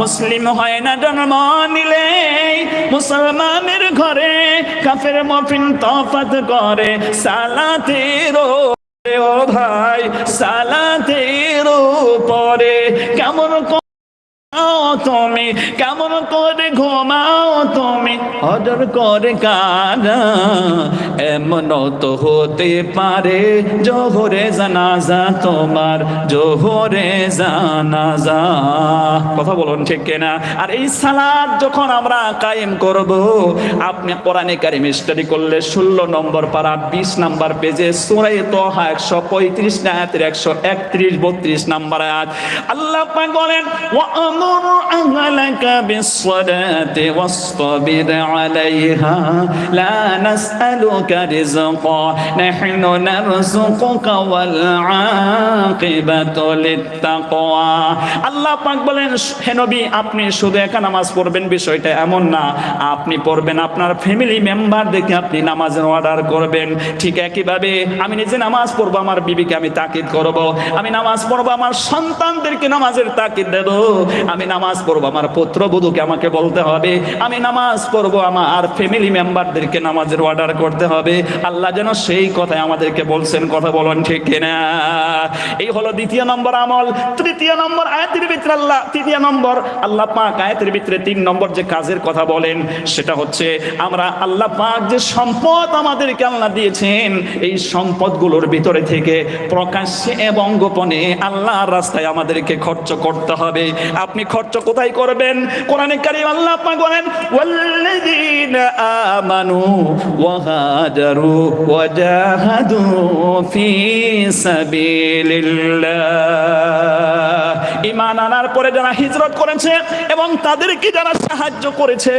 মুসলিম হয় না জন্ম নিলে মুসলমানের ঘরে কাফের মফিন তফাত করে। সালাতেরও ও ভাই, সালাতের পরে কেমন তুমি, কেমন করে ঘুমাও তুমি? করে কারা? এমন তো হতে পারে, জোহরে জানাজা তোমার, জোহরে জানাজা। কথা বলুন ঠিক কিনা? আর এই সালাদ যখন আমরা কায়েম করব, আপনি কোরআনে কারিম স্টাডি করলে ষোলো নম্বর পারা, বিশ নাম্বার পেজে সুরাই তোহা একশো পঁয়ত্রিশ আয়াতের একশো একত্রিশ, বত্রিশ নাম্বার আয়াত। আল্লাহ বলেন وأمر أهلك بالصلاة واصطبر عليها لا نسألك رزقا نحن نرزقك والعاقبة للتقوى আল্লাহ পাক বলেন হে নবী আপনি শুধু একা নামাজ পড়বেন বিষয়টা এমন না আপনি পড়বেন আপনার ফ্যামিলি মেম্বার দেখে আপনি নামাজের অর্ডার করবেন ঠিক একইভাবে আমি নিজে নামাজ পড়বো আমার বিবিকে আমি তাকিদ করব আমি নামাজ পড়বো আমার সন্তানদেরকে নামাজের তাকিদ দেব আমি নামাজ পড়ব, আমার পুত্রবধূকে আমাকে বলতে হবে, আমি নামাজ পড়ব, আমার ফ্যামিলি মেম্বারদেরকে নামাজের অর্ডার করতে হবে। আল্লাহ যেন সেই কথাই আমাদেরকে বলছেন, কথা বলেন ঠিক কিনা? এই হলো দ্বিতীয় নম্বর আমল। তৃতীয় নম্বর আয়াতের ভিতরে আল্লাহ, তৃতীয় নম্বর, আল্লাহ পাক আয়াতের ভিতরে তিন নম্বর যে কাজের কথা বলেন, সেটা হচ্ছে আমরা আল্লাহ পাক যে সম্পদ আমাদেরকে আল্লাহ দিয়েছেন, এই সম্পদগুলোর ভিতরে থেকে প্রকাশ্যে এবং গোপনে আল্লাহর রাস্তায় আমাদেরকে খরচ করতে হবে। আপনি খরচ কোথায় করবেন? কোরআনে কারিম আল্লাহ পাক বলেন, ওয়াল্লাযীনা আমানু ওয়া হাজারু ওয়া জাহাদু ফি সাবিলিল্লাহ। ঈমান আনার পরে যারা হিজরত করেছে এবং তাদেরকে যারা সাহায্য করেছে,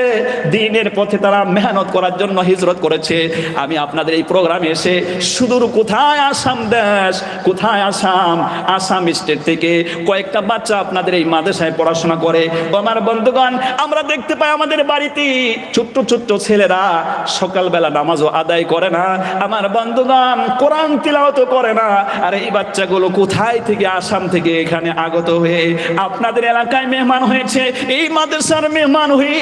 দিনের পথে তারা মেহনত করার জন্য হিজরত করেছে। আমি আপনাদের এই প্রোগ্রামে এসে সুদূর কোথায় আসাম দেশ, কোথায় আসাম? আসাম স্টেট থেকে কয়েকটা বাচ্চা আপনাদের এই মাদ্রাসায় পড়াশোনা করে। আমার বন্ধুগণ, আমরা দেখতে পাই আমাদের বাড়িতে ছোট্ট ছোট্ট ছেলেরা সকালবেলা নামাজও আদায় করে না। আমার বন্ধুগণ, কোরআন তিলাওয়াত করে না। আর এই বাচ্চাগুলো কোথায় থেকে আসাম থেকে এখানে আগত হয়ে আপনাদের এলাকায় মেহমান হয়েছে, এই মাদ্রাসার মেহমান হয়ে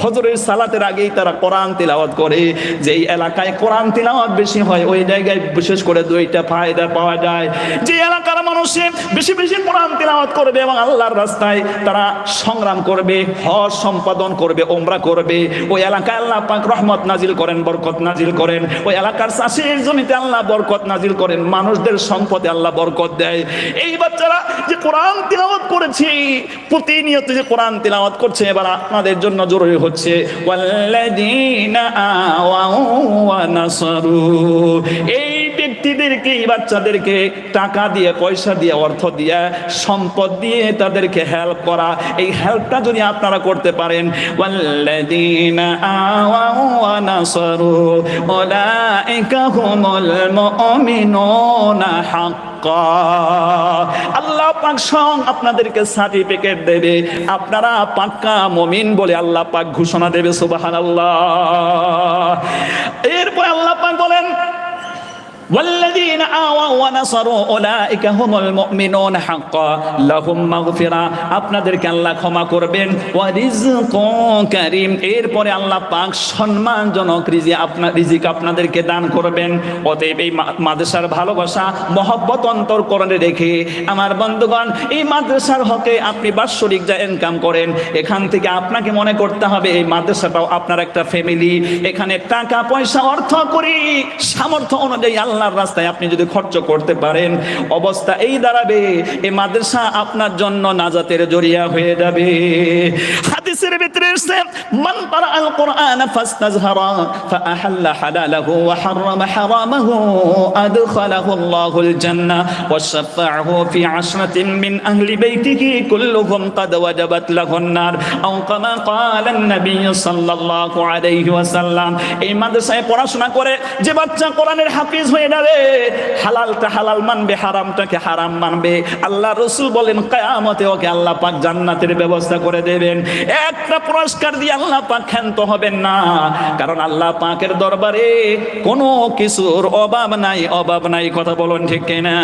ফজরের সালাতের আগেই তারা কোরআন তেলাওয়াত করে। যেই এলাকায় কোরআন তেলাওয়াত বেশি হয়, ওই জায়গায় বিশেষ করে দুইটা ফায়দা পাওয়া যায়। যে এলাকার মানুষে বেশি বেশি কোরআন তিলাওয়াত করবে এবং আল্লাহর রাস্তায় তারা সংগ্রাম করবে, হজ সম্পাদন করবে ওমরা করবে। ওই এলাকায় আল্লাহ পাক রহমত নাজিল করেন, বরকত নাজিল করেন। ওই এলাকার চাষের জমিতে আল্লাহ বরকত নাজিল করেন, মানুষদের সম্পদে আল্লাহ বরকত দেয়। এই বাচ্চারা যে কোরআন তিলাওয়াত করেছে, প্রতিনিয়ত যে কোরআন তিলাওয়াত করছে, এবার আপনাদের জন্য জরুরি হচ্ছে এই ব্যক্তিদেরকে বাচ্চাদেরকে টাকা দিয়ে, পয়সা দিয়ে, অর্থ দিয়ে, সম্পদ দিয়ে তাদেরকে হেল্প করা। এই হেল্পটা যদি আপনারা করতে পারেন আল্লাহ পাক সং আপনাদেরকে সার্টিফিকেট দেবে। আপনারা পাক্কা মমিন বলে আল্লাহ পাক ঘোষণা দেবে, সুবহানাল্লাহ। এরপর আল্লাহ পাক বলেন والذين آووا ونصروا أولئك هم المؤمنون حقا لهم مغفرة আপনাদেরকে আল্লাহ ক্ষমা করবেন ওয়া রিজকুন কারীম এরপরে আল্লাহ পাক সম্মানজনক রিজি আপনার রিজিক আপনাদেরকে দান করবেন অতএব এই মা- মাদ্রাসার ভালোবাসা মহব্বত অন্তর করে রেখে আমার বন্ধুগণ এই মাদ্রাসার হকে আপনি বাৎসরিক যা ইনকাম করেন এখান থেকে আপনাকে মনে করতে হবে এই মাদ্রাসাটাও আপনার একটা ফ্যামিলি এখানে টাকা পয়সা অর্থ করি সামর্থ্য অনুযায়ী আল্লাহর রাস্তায় আপনি যদি খরচ করতে পারেন, অবস্থা এই দাঁড়াবে। এ মাদ্রাসা আপনার জন্য নাজাতের জরিয়া হয়ে যাবে। হাদিসের ভিতরে এসেছে মান পারা আল কোরআন ফাস্তাজহারা ফাআহাল্লা হালালাহু ওয়া হারামা হারামাহু আদখালাহু আল্লাহুল জান্নাহ ওয়া শাফাআহু ফি আশরাতিন মিন আহলি বাইতিহি কুল্লুহুম قد وجبت له النار أو كما قال النبي صلى الله عليه وسلم এই মাদ্রাসায় পড়াশোনা করে যে বাচ্চা কোরআনের হাফিজ হয়ে যাবে হালালটা হালাল মানবে হারামটাকে হারাম মানবে আল্লাহ রসুল বলেন কায়ামতে ওকে আল্লাহ পাক জান্নাতের ব্যবস্থা করে দেবেন এ একটা পুরস্কার দিয়ে আল্লাহ পাক ক্ষান্ত হবেন না। কারণ আল্লাহ পাকের দরবারে কোনো কিছুর অভাব নাই অভাব নাই, কথা বলুন ঠিক কিনা?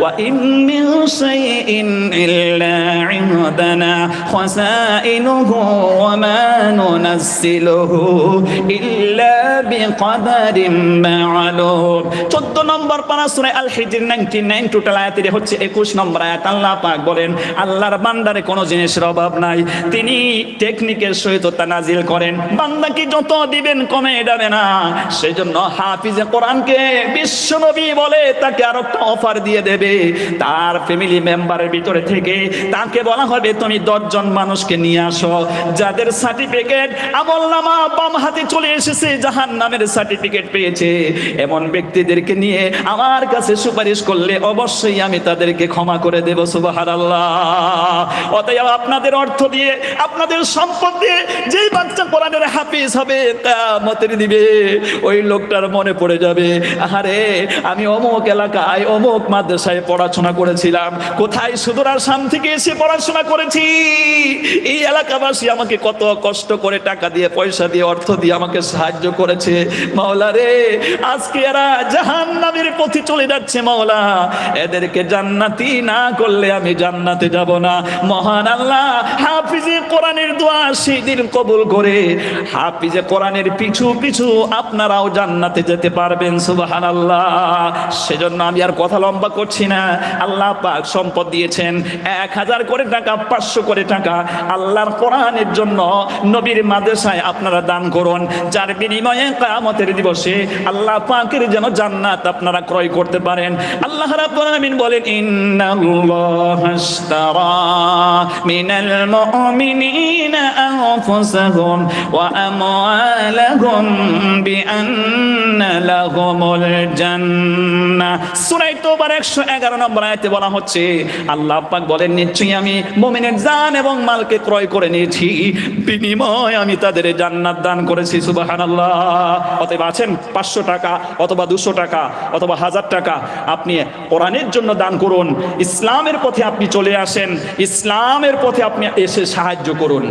ওয়া ইন মিন শাইইন ইল্লা ইনদানা খাসাইনুহু ওয়া মা নুনাসসিলুহু ইল্লা বিকদারিন মা'লুম। 14 নম্বর পারা সূরা আল হিজর 99 টোটাল আয়াতের হচ্ছে 21 নম্বর আয়াত। আল্লাহ পাক বলেন, আল্লাহর বান্দারে কোনো জিনিসের অভাব নাই। তিনি টেকনিকের সহিত তা নাজিল করেন, বান্দাকে যত দিবেন কমে যাবে না। সেই জন্য হাফিজে কোরআনকে বিশ্বনবী বলে তাকে আর একটা অফার দিয়ে দেবে। তার ফ্যামিলি মেম্বারের ভিতরে থেকে তাকে বলা হবে, তুমি দশজন মানুষকে নিয়ে আসো, যাদের সার্টিফিকেট আমল নামা বাম হাতে চলে এসেছে জাহান নামের সার্টিফিকেট পেয়েছে। এমন ব্যক্তিদেরকে নিয়ে আমার কাছে সুপারিশ করলে অবশ্যই আমি তাদেরকে ক্ষমা করে দেব সুবাহার আল্লাহ অতএব আপনাদের অর্থ দিয়ে আপনাদের সম্পদ দিয়ে যেই বাচ্চা কোরআনের হাফিজ হবে মতের দিবে ওই লোকটার মনে পড়ে যাবে আরে আমি অমুক এলাকায়, অমুক মাদ্রাসায় পড়াশোনা করেছিলাম, কোথায় সুদূর আসাম থেকে এসে পড়াশোনা করেছি? এই এলাকাবাসী আমাকে কত কষ্ট করে টাকা দিয়ে, পয়সা দিয়ে, অর্থ দিয়ে আমাকে সাহায্য করেছে। মাওলা রে, আজকে এরা জাহান নামের পথে চলে যাচ্ছে মাওলা। এদেরকে জান্নাতি না করলে আমি জান্নাতে যাব না। মহান আল্লাহ, হাফিজে কোরআনের দোয়া সেই কবুল করে। হাফিজে কোরআনের পিছু পিছু আপনারাও জান্নাতে যেতে পারবেন সুবাহান আল্লাহ সেজন্য আমি আর কথা লম্বা করছি না। আল্লাহ পাক সম্পদ দিয়েছেন এক হাজার করে টাকা, পাঁচশো করে টাকা। আল্লাহর কোরআনের জন্য নবীর মাদ্রাসায় আপনারা দান করুন। যার বিনিময়ে কায়ামতের দিবসে আল্লাহ পাকের যেন জান্নাত আপনারা ক্রয় করতে পারেন। আল্লাহ রাব্বুল আলামিন বলেন, ইন্নাল্লাহ আশতারা মিনাল মুমিনিনা। ওয়া আমওয়ালাহুম বিআন্না লাহুমুল জান্নাহ সূরা তাওবার 111 নম্বর আয়াতে বলা হচ্ছে, আল্লাহ পাক বলেন, নিশ্চয়ই আমি মুমিনের জান এবং মালকে ক্রয় করে নিয়েছি। বিনিময় আমি তাদের জান্নাত দান করেছি, সুবহানাল্লাহ। অতএব আছেন পাঁচশো টাকা অথবা দুশো টাকা অথবা হাজার টাকা, আপনি কোরআনের জন্য দান করুন, ইসলামের পথে আপনি চলে আসেন, ইসলামের পথে আপনি এসে সাহায্য করুন।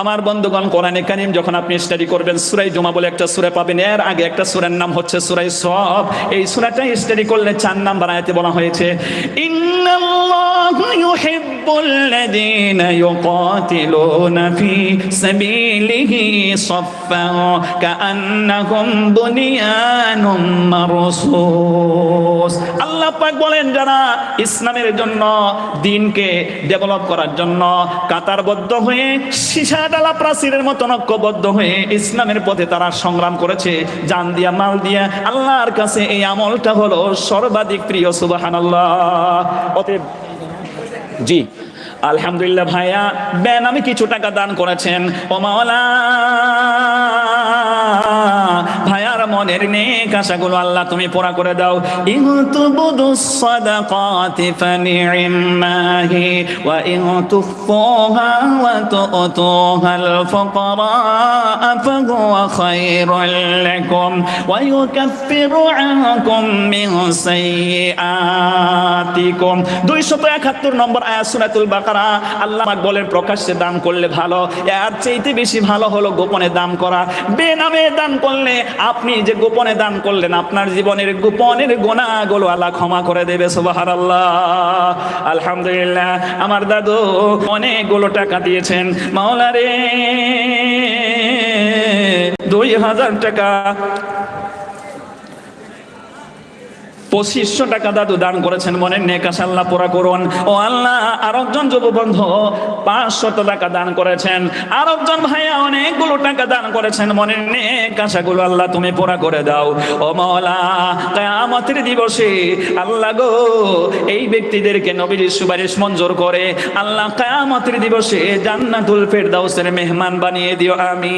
আমার বন্ধুগণ, কোরআনে কারিম যখন আপনি স্টাডি করবেন সুরাই জুমা বলে একটা সুরা পাবেন। এর আগে একটা সুরের নাম হচ্ছে সুরাই সব। এই সুরাটাই স্টাডি করলে চার নাম্বার আয়াতে বলা হয়েছে, ইন্নাল্লাহু ইউহিব্বুল্লাযীনা ইউকাতিলুনা ফি সাবিলিহি সাফফান কাআন্নাহুম বুনিয়ানুম মারসুস আল্লাহ পাক বলেন যারা ইসলামের জন্য, দিনকে ডেভেলপ করার জন্য কাতারবদ্ধ হয়ে সীসা ডালা প্রাচীরের মতো ঐক্যবদ্ধ হয়ে ইসলামের পথে তারা সংগ্রাম করেছে, জান দিয়া, মাল দিয়া, আল্লাহর কাছে এই আমলটা হলো সর্বাধিক প্রিয়, সুবাহানাল্লাহ। অতএব জি। আলহামদুলিল্লাহ ভাইয়া ব্যান আমি কিছু টাকা দান করেছেন। ও মাওলা ভাইয়ার মনের নেক আশাগুলো আল্লাহ তুমি পুরা করে দাও। ইহতুবুদু সাদাকাতি ফানি'মাহি ওয়া ইহতুফুহা ওয়া তু'তুহাল ফুকারা ফাহুয়া খায়রুল লাকুম ওয়া ইউকাফিরু আনকুম মিন সাইয়্যাতিকুম। 271 নম্বর আয়াত সূরাতুল বাকারা, আল্লাহ বলেন, প্রকাশ্যে দান করলে ভালো, এর চাইতে বেশি ভালো হলো গোপনে দান করা। বেনামে দান করলে আপনি যে গোপনে দান করলেন, আপনার জীবনের গোপনের গোনাগুলো আল্লাহ ক্ষমা করে দেবে সুবাহার আল্লাহ আলহামদুলিল্লাহ, আমার দাদু অনেকগুলো টাকা দিয়েছেন। মাওলারে, দুই হাজার টাকা পঁচিশশো টাকা দাদু দান করেছেন মনের নেকাশ আল্লাহ পুরা করুন। ও আল্লাহ আর একজন যুববন্ধু পাঁচশত টাকা দান করেছেন। আর একজন ভাইয়া অনেকগুলো টাকা দান করেছেন মনের নেকাশাগুলো আল্লাহ তুমি পুরা করে দাও। ও মৌলা কায়ামতের দিবসে আল্লাহ গো, এই ব্যক্তিদেরকে নবীর সুপারিশ মঞ্জুর করে। আল্লাহ, কায়ামতের দিবসে জান্নাতুল ফেরদাউসের মেহমান বানিয়ে দিও। আমি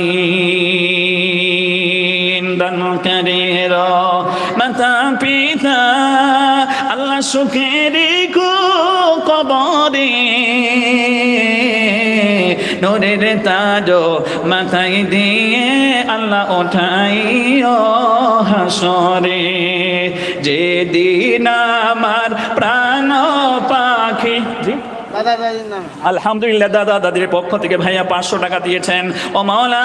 দান দানকারীর মাতা পিতা আল্লাহ সুখের কবরে নরের তাজ মাথায় দিয়ে আল্লাহ ওঠাই হাসরে। যেদিন আমার প্রাণ পাখি আলহামদুলিল্লাহ, দাদা, দাদির পক্ষ থেকে ভাইয়া পাঁচশো টাকা দিয়েছেন। ও মাওলা,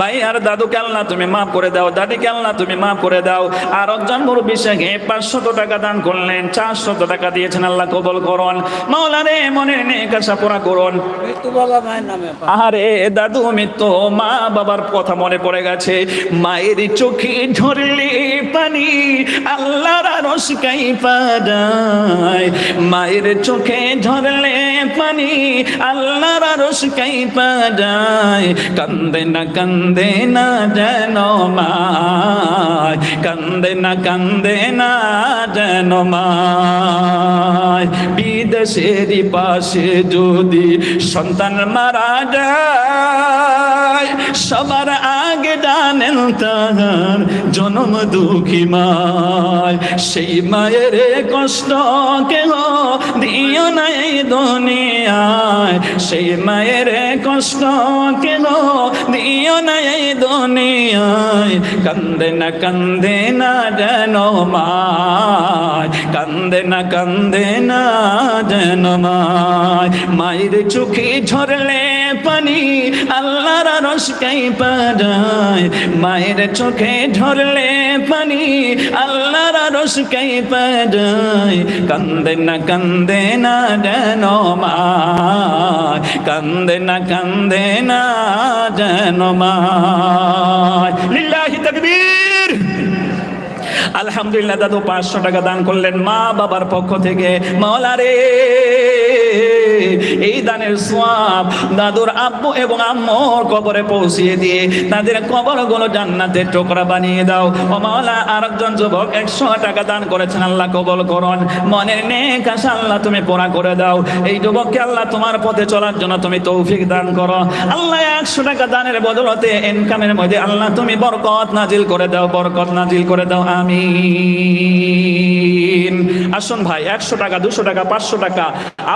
ভাই আর দাদুকে আল্লাহ তুমি মাফ করে দাও, দাদিকে আল্লাহ তুমি মাফ করে দাও। আর একজন মুরব্বী শেখে পাঁচশত টাকা দান করলেন, চারশত টাকা দিয়েছেন, আল্লাহ কবল করুন। মাওলা রে, মনের নেক আশা পুরা করুন। আরে দাদু মৃত্যু, মা বাবার কথা মনে পড়ে গেছে। মায়ের চোখে ঝরলে পানি, আল্লাহর রসকাই পাদায় মায়ের চোখে ঝরলে পানি, আল্লাহর রসকাই পাদায় কান্দে না কান্দে না যেন মা কান্দে না কান্দে না যেন মায়। বিদেশের পাশে যদি সন্তান মারা যায়, সবার আগে জানেন তাহার জনম দুঃখী মায়। সেই মায়ের কষ্ট কেহ দিও নাই দুনিয়ায়। সেই মায়ের কষ্ট কেন দিও নাই দুনিয়ায়। কান্দে না কান্দে না যেন মায়। কান্দে না কান্দে না যেন মায় মায়ের চোখে ঝরলে পানি আল্লাহর রসকাই পাযায় মায়ের চোখে ঝরলে পানি আল্লাহর রসকাই পাযায় কান্দে না কান্দে না যেন মায় কান্দে না কান্দে না যেন তাকবীর আলহামদুলিল্লাহ দাদু পাঁচশো টাকা দান করলেন মা বাবার পক্ষ থেকে। মাওলারে এই দানের সোয়াব দাদুর আব্বু এবং আম্মুর কবরে পৌঁছিয়ে দিয়ে তাদের কবরগুলো জান্নাতের টুকরা বানিয়ে দাও। ও মাওলা, আরেকজন যুবক একশো টাকা দান করেছেন, আল্লাহ কবল করুন। মনের নেক আল্লাহ তুমি পোড়া করে দাও। এই যুবককে আল্লাহ তোমার পথে চলার জন্য তুমি তৌফিক দান করো। আল্লাহ একশো টাকা দানের বদলতে ইনকামের মধ্যে আল্লাহ তুমি বরকত নাজিল করে দাও, বরকত নাজিল করে দাও। আমি আসুন ভাই, একশো টাকা, দুশো টাকা, পাঁচশো টাকা।